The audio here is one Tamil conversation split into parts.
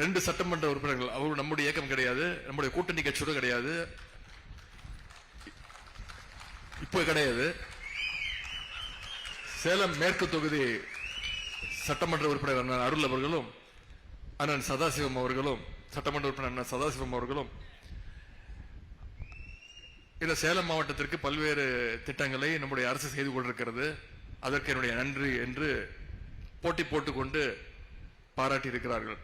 ரெண்டு சட்டமன்ற உறுப்பினர்கள். அவர் நம்முடைய இயக்கம் கிடையாது நம்முடைய கூட்டணி கட்சியோட கிடையாது. இப்போ கிடையாது. சேலம் மேற்கு தொகுதி சட்டமன்ற உறுப்பினர் அண்ணன் அருள் அவர்களும் அண்ணன் சதாசிவம் அவர்களும் சட்டமன்ற உறுப்பினர் அண்ணன் சதாசிவம் அவர்களும் இந்த சேலம் மாவட்டத்திற்கு பல்வேறு திட்டங்களை நம்முடைய அரசு செய்து கொண்டிருக்கிறது. அதற்கு என்னுடைய நன்றி என்று போட்டி போட்டுக்கொண்டு பாராட்டி இருக்கிறார்கள்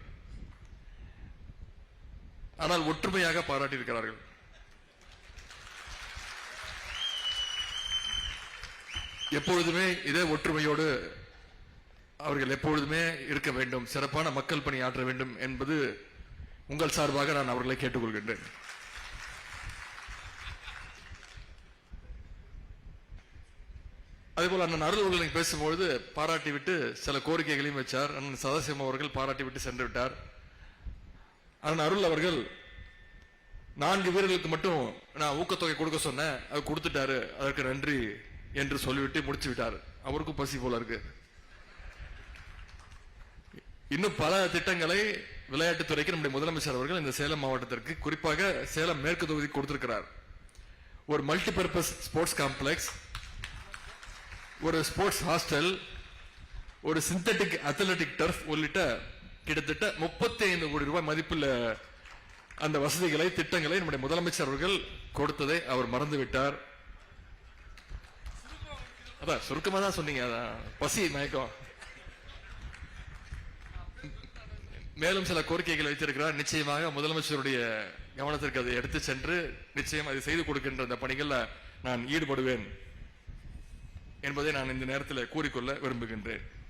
ஆனால் ஒற்றுமையாக பாராட்டி இருக்கிறார்கள் எப்பொழுதுமே இதே ஒற்றுமையோடு அவர்கள் எப்பொழுதுமே இருக்க வேண்டும். சிறப்பான மக்கள் பணி ஆற்ற வேண்டும் என்பது உங்கள் சார்பாக நான் அவர்களை கேட்டுக்கொள்கின்றேன். அதேபோல் அண்ணன் அருள் அவர்கள் பேசும்பொழுது பாராட்டி விட்டு சில கோரிக்கைகளையும் வச்சார். அண்ணன் சதாசிவம் அவர்கள் பாராட்டி விட்டு சென்று விட்டார். அண்ணன் அருள் அவர்கள் நான்கு வீரர்களுக்கு மட்டும் நான் ஊக்கத்தொகை கொடுக்க சொன்னேன். அவர் கொடுத்துட்டாரு. அதற்கு நன்றி என்று சொல்லிவிட்டு முடிச்சு விட்டார். அவருக்கும் பசி போல இருக்கு. இன்னும் பல திட்டங்களை விளையாட்டுத்துறைக்கு நம்முடைய முதலமைச்சர் அவர்கள் இந்த சேலம் மாவட்டத்திற்கு குறிப்பாக சேலம் மேற்கு தொகுதி கொடுத்திருக்கிறார். ஒரு மல்டிபர்பஸ் ஸ்போர்ட்ஸ் காம்ப்ளெக்ஸ் ஒரு ஸ்போர்ட்ஸ் ஹாஸ்டல் ஒரு சிந்தட்டிக் அத்லட்டிக் டர்ஃப் உள்ளிட்ட கிட்டத்தட்ட முப்பத்தி ஐந்து கோடி ரூபாய் மதிப்புள்ள அந்த வசதிகளை திட்டங்களை நம்முடைய முதலமைச்சர் அவர்கள் கொடுத்ததை அவர் மறந்துவிட்டார். அதான் சுருக்கமா தான் சொன்னீங்க அதான் பசி மயக்கம். மேலும் சில கோரிக்கைகள் வைத்திருக்கிறார். நிச்சயமாக முதலமைச்சருடைய கவனத்திற்கு அதை எடுத்து சென்று நிச்சயம் அதை செய்து கொடுக்கின்ற அந்த பணிகளில் நான் ஈடுபடுவேன் என்பதை நான் இந்த நேரத்தில் கூறிக்கொள்ள விரும்புகின்றேன்.